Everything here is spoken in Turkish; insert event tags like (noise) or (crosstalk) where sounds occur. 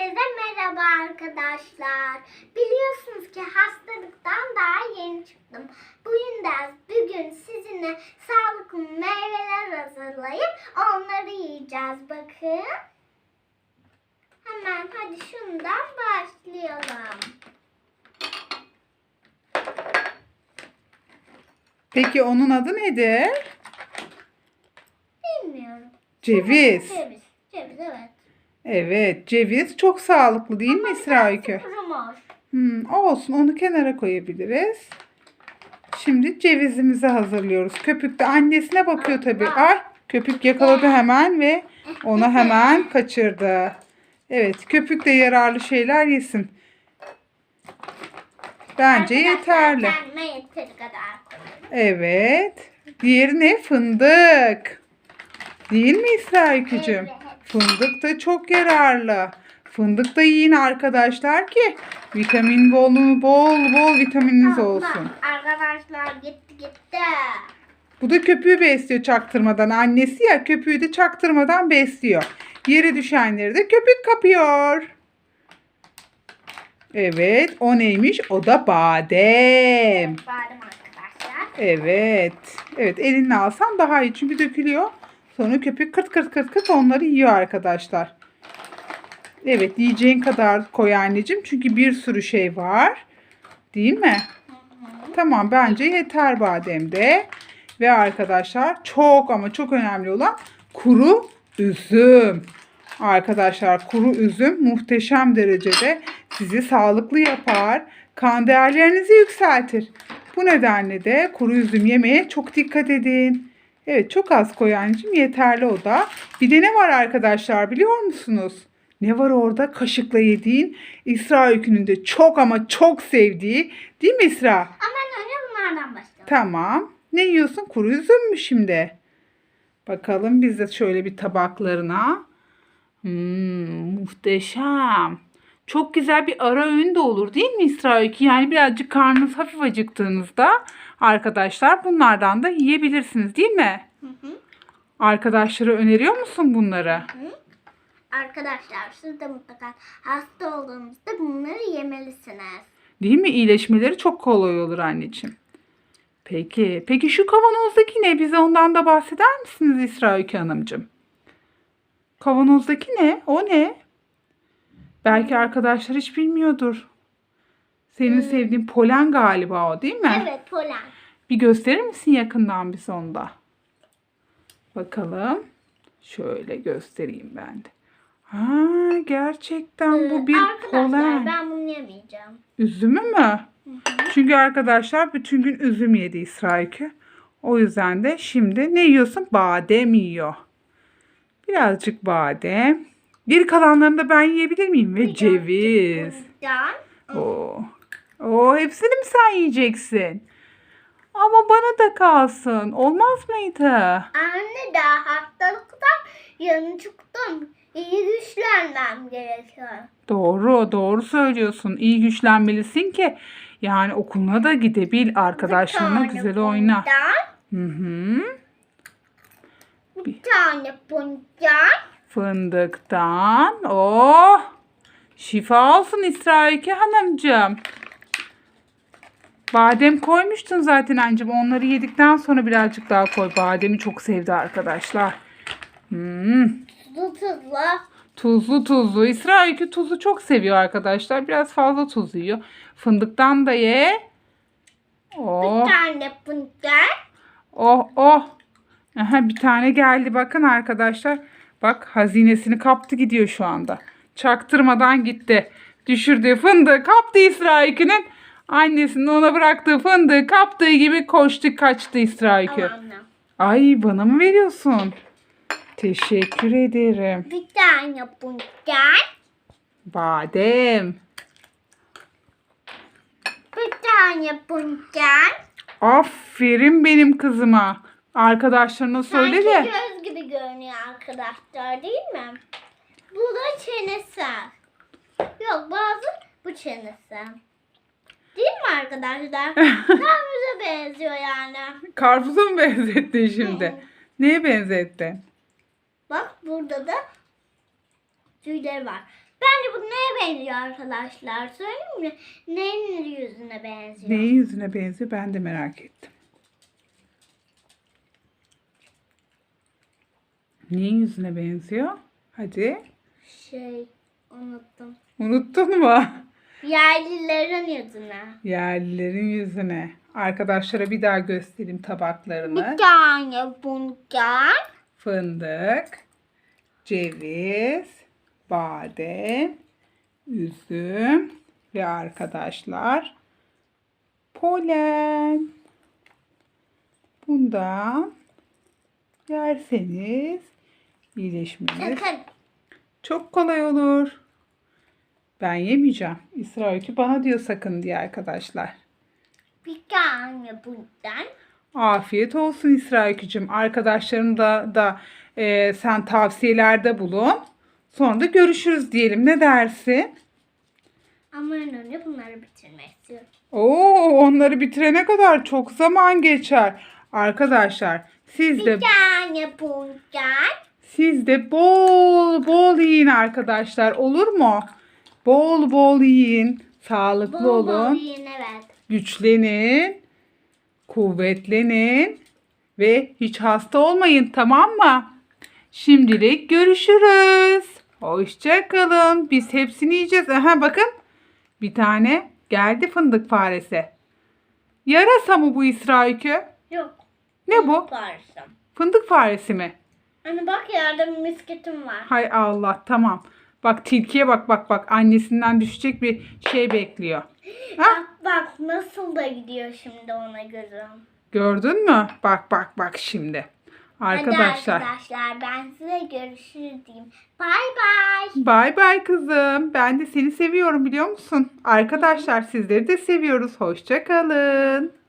Herkese merhaba arkadaşlar. Biliyorsunuz ki hastalıktan daha yeni çıktım. Bu yüzden bugün sizinle sağlıklı meyveler hazırlayıp onları yiyeceğiz. Bakın. Hemen hadi şundan başlayalım. Peki onun adı nedir? Bilmiyorum. Ceviz. Ceviz. Ceviz evet. Evet, ceviz çok sağlıklı değil mi İsra Öykü? Hmm, olsun onu kenara koyabiliriz. Şimdi cevizimizi hazırlıyoruz. Köpük de annesine bakıyor tabii. Ay, köpük yakaladı hemen ve onu (laughs) hemen kaçırdı. Evet, köpük de yararlı şeyler yesin. Bence yeterli. Evet. Diğeri ne? Fındık. Değil mi İsra Öykücüğüm? Evet. Fındık da çok yararlı. Fındık da yiyin arkadaşlar ki vitamin bol bol bol vitamininiz olsun. Arkadaşlar gitti gitti. Bu da köpüğü besliyor çaktırmadan. Annesi ya köpüğü de çaktırmadan besliyor. Yere düşenleri de köpük kapıyor. Evet o neymiş? O da badem. Badem arkadaşlar. Evet. Evet elinle alsan daha iyi çünkü dökülüyor. Sonra köpük kırt kırt kırt kırt onları yiyor arkadaşlar. Evet yiyeceğin kadar koy anneciğim. Çünkü bir sürü şey var. Değil mi? Tamam bence yeter bademde. Ve arkadaşlar çok ama çok önemli olan kuru üzüm. Arkadaşlar kuru üzüm muhteşem derecede sizi sağlıklı yapar. Kan değerlerinizi yükseltir. Bu nedenle de kuru üzüm yemeye çok dikkat edin. Evet çok az koy anneciğim yeterli o da. Bir de ne var arkadaşlar biliyor musunuz? Ne var orada? Kaşıkla yediğin İsra Öykü'nün de çok ama çok sevdiği. Değil mi İsra? Ama ben önce bunlardan başlayalım. Tamam. Ne yiyorsun? Kuru üzüm mü şimdi? Bakalım biz de şöyle bir tabaklarına. Hmm, muhteşem. Çok güzel bir ara öğün de olur değil mi İsra Öykü? Yani birazcık karnınız hafif acıktığınızda arkadaşlar bunlardan da yiyebilirsiniz değil mi? Hı hı. Arkadaşlara öneriyor musun bunları? Arkadaşlar siz de mutlaka hasta olduğunuzda bunları yemelisiniz. Değil mi? İyileşmeleri çok kolay olur anneciğim. Peki. Peki şu kavanozdaki ne? Bize ondan da bahseder misiniz İsra Öykü Hanımcığım? Kavanozdaki ne? O ne? Belki arkadaşlar hiç bilmiyordur. Senin sevdiğin polen galiba o değil mi? Evet polen. Bir gösterir misin yakından bize onu da? Bakalım. Şöyle göstereyim ben de. Ha, gerçekten bu bir Ee, Arkadaşlar polen. ben bunu yemeyeceğim. Üzümü mü? Çünkü arkadaşlar bütün gün üzüm yedi İsrail'ki. O yüzden de şimdi ne yiyorsun? Badem yiyor. Birazcık badem. Geri kalanlarını da ben yiyebilir miyim? Ve ceviz. Oo. Oo, hepsini mi sen yiyeceksin? Ama bana da kalsın. Olmaz mıydı? Anne daha hastalıktan yeni çıktım. İyi güçlenmem gerekiyor. Doğru, doğru söylüyorsun. İyi güçlenmelisin ki yani okuluna da gidebil, arkadaşlarına güzel oyna. Hı hı. Bir tane bundan. Fındıktan. Oh! Şifa olsun İsrail'ki hanımcığım. Badem koymuştun zaten anneciğim. Onları yedikten sonra birazcık daha koy. Bademi çok sevdi arkadaşlar. Hmm. Tuzlu tuzlu. Tuzlu tuzlu. İsrail'ki tuzu çok seviyor arkadaşlar. Biraz fazla tuz yiyor. Fındıktan da ye. Oh. Bir tane bundan. Oh oh. Aha, bir tane geldi bakın arkadaşlar. Bak hazinesini kaptı gidiyor şu anda. Çaktırmadan gitti. Düşürdüğü fındığı kaptı İsrail'kinin. Annesinin ona bıraktığı fındığı kaptığı gibi koştu kaçtı Allah'ım. Ay bana mı veriyorsun? Teşekkür ederim. Bir tane bundan. Badem. Bir tane bundan. Aferin benim kızıma. Arkadaşlarına söyle de. Sanki görünüyor arkadaşlar değil mi? Bu da çenesi. Yok bazı bu çenesi. Değil mi arkadaşlar? (laughs) Bize benziyor yani. Karpuza mı benzettin şimdi? Neye benzettin? Bak burada da tüyleri var. Bence bu neye benziyor arkadaşlar? Söyleyeyim mi? Neyin yüzüne benziyor? Neyin yüzüne benziyor ben de merak ettim. Neyin yüzüne benziyor? Hadi. Şey unuttum. Unuttun mu? Yerlilerin yüzüne. Yerlilerin yüzüne. Arkadaşlara bir daha göstereyim tabaklarını. Bir tane bundan. Fındık, ceviz, badem, üzüm ve arkadaşlar polen. Bundan yerseniz iyileşmeniz Sakın. çok kolay olur. Ben yemeyeceğim. İsra Öykü bana diyor sakın diye arkadaşlar. Bir tane bundan. Afiyet olsun İsra Öykücüğüm. Arkadaşlarım da, da e, sen tavsiyelerde bulun. Sonra da görüşürüz diyelim. Ne dersin? Ama en önce bunları bitirmek istiyorum. Oo, onları bitirene kadar çok zaman geçer. Arkadaşlar siz de Bir tane bundan. Siz de bol bol yiyin arkadaşlar. Olur mu? Bol bol yiyin. Sağlıklı Bol bol olun. yiyin evet. güçlenin, kuvvetlenin ve hiç hasta olmayın tamam mı? Şimdilik görüşürüz. Hoşça kalın. Biz hepsini yiyeceğiz. Aha bakın. Bir tane geldi fındık faresi. Yarasa mı bu İsrailkö? Yok. Ne bu? Varsın. Fındık faresi mi? Hani bak yerde bir misketim var. Hay Allah tamam. Bak tilkiye bak bak bak annesinden düşecek bir şey bekliyor. Ha? Bak bak nasıl da gidiyor şimdi ona gözüm. Gördün mü? Bak bak bak şimdi. Arkadaşlar. Hadi arkadaşlar ben size görüşürüz diyeyim. Bay bay. Bay bay kızım. Ben de seni seviyorum biliyor musun? Arkadaşlar sizleri de seviyoruz. Hoşça kalın.